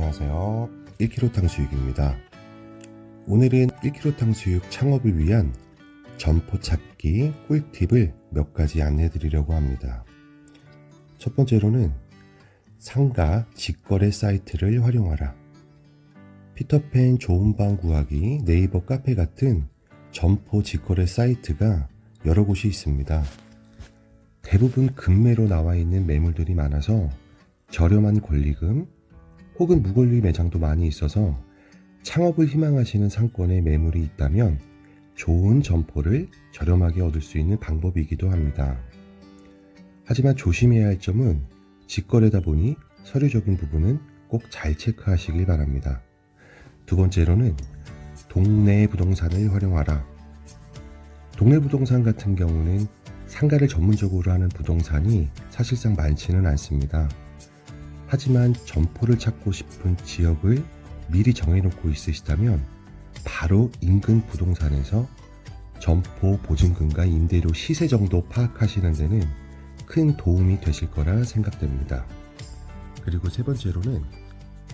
안녕하세요. 1kg 탕 수육입니다. 오늘은 1kg 탕 수육 창업을 위한 점포 찾기 꿀팁을 몇 가지 안내해 드리려고 합니다. 첫 번째로는 상가 직거래 사이트를 활용하라. 피터팬 좋은 방 구하기 네이버 카페 같은 점포 직거래 사이트가 여러 곳이 있습니다. 대부분 금매로 나와 있는 매물들이 많아서 저렴한 권리금 혹은 무권리 매장도 많이 있어서 창업을 희망하시는 상권에 매물이 있다면 좋은 점포를 저렴하게 얻을 수 있는 방법이기도 합니다. 하지만 조심해야 할 점은 직거래다 보니 서류적인 부분은 꼭 잘 체크하시길 바랍니다. 두 번째로는 동네 부동산을 활용하라. 동네 부동산 같은 경우는 상가를 전문적으로 하는 부동산이 사실상 많지는 않습니다. 하지만 점포를 찾고 싶은 지역을 미리 정해놓고 있으시다면 바로 인근 부동산에서 점포 보증금과 임대료 시세 정도 파악하시는 데는 큰 도움이 되실 거라 생각됩니다. 그리고 세 번째로는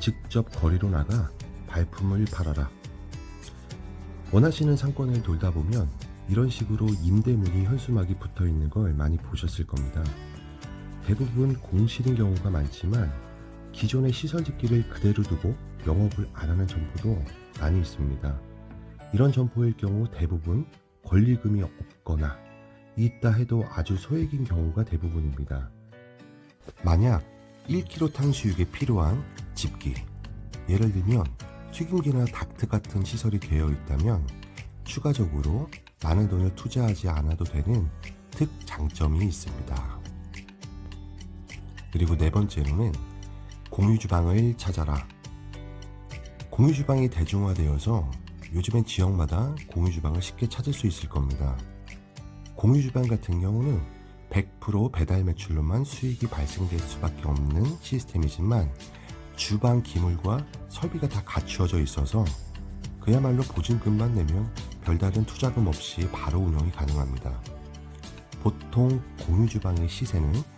직접 거리로 나가 발품을 팔아라. 원하시는 상권을 돌다 보면 이런 식으로 임대문이 현수막이 붙어 있는 걸 많이 보셨을 겁니다. 대부분 공실인 경우가 많지만 기존의 시설 짓기를 그대로 두고 영업을 안 하는 점포도 많이 있습니다. 이런 점포일 경우 대부분 권리금이 없거나 있다 해도 아주 소액인 경우가 대부분입니다. 만약 1kg 탕수육에 필요한 집기, 예를 들면 튀김기나 닥트 같은 시설이 되어 있다면 추가적으로 많은 돈을 투자하지 않아도 되는 특장점이 있습니다. 그리고 네 번째로는 공유 주방을 찾아라. 공유 주방이 대중화되어서 요즘엔 지역마다 공유 주방을 쉽게 찾을 수 있을 겁니다. 공유 주방 같은 경우는 100% 배달 매출로만 수익이 발생될 수밖에 없는 시스템이지만 주방 기물과 설비가 다 갖추어져 있어서 그야말로 보증금만 내면 별다른 투자금 없이 바로 운영이 가능합니다. 보통 공유 주방의 시세는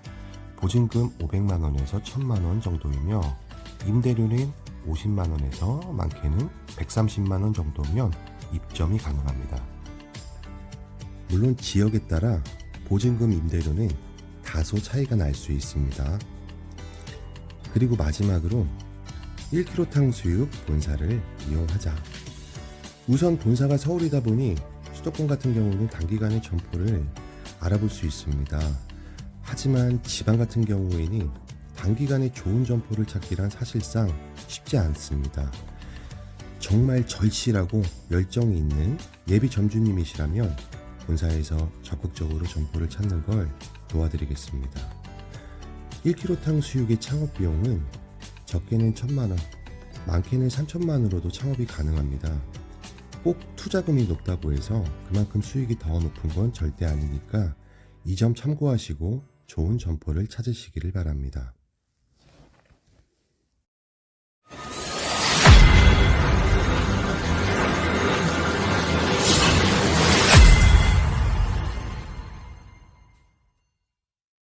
보증금 500만 원에서 1000만 원 정도이며 임대료는 50만 원에서 많게는 130만 원 정도면 입점이 가능합니다. 물론 지역에 따라 보증금 임대료는 다소 차이가 날 수 있습니다. 그리고 마지막으로 1kg 탕수육 본사를 이용하자. 우선 본사가 서울이다 보니 수도권 같은 경우는 단기간에 점포를 알아볼 수 있습니다. 하지만 지방 같은 경우에는 단기간에 좋은 점포를 찾기란 사실상 쉽지 않습니다. 정말 절실하고 열정이 있는 예비 점주님이시라면 본사에서 적극적으로 점포를 찾는 걸 도와드리겠습니다. 1kg 탕수육의 창업 비용은 적게는 1천만 원, 많게는 3천만 원으로도 창업이 가능합니다. 꼭 투자금이 높다고 해서 그만큼 수익이 더 높은 건 절대 아니니까 이 점 참고하시고 좋은 점포를 찾으시기를 바랍니다.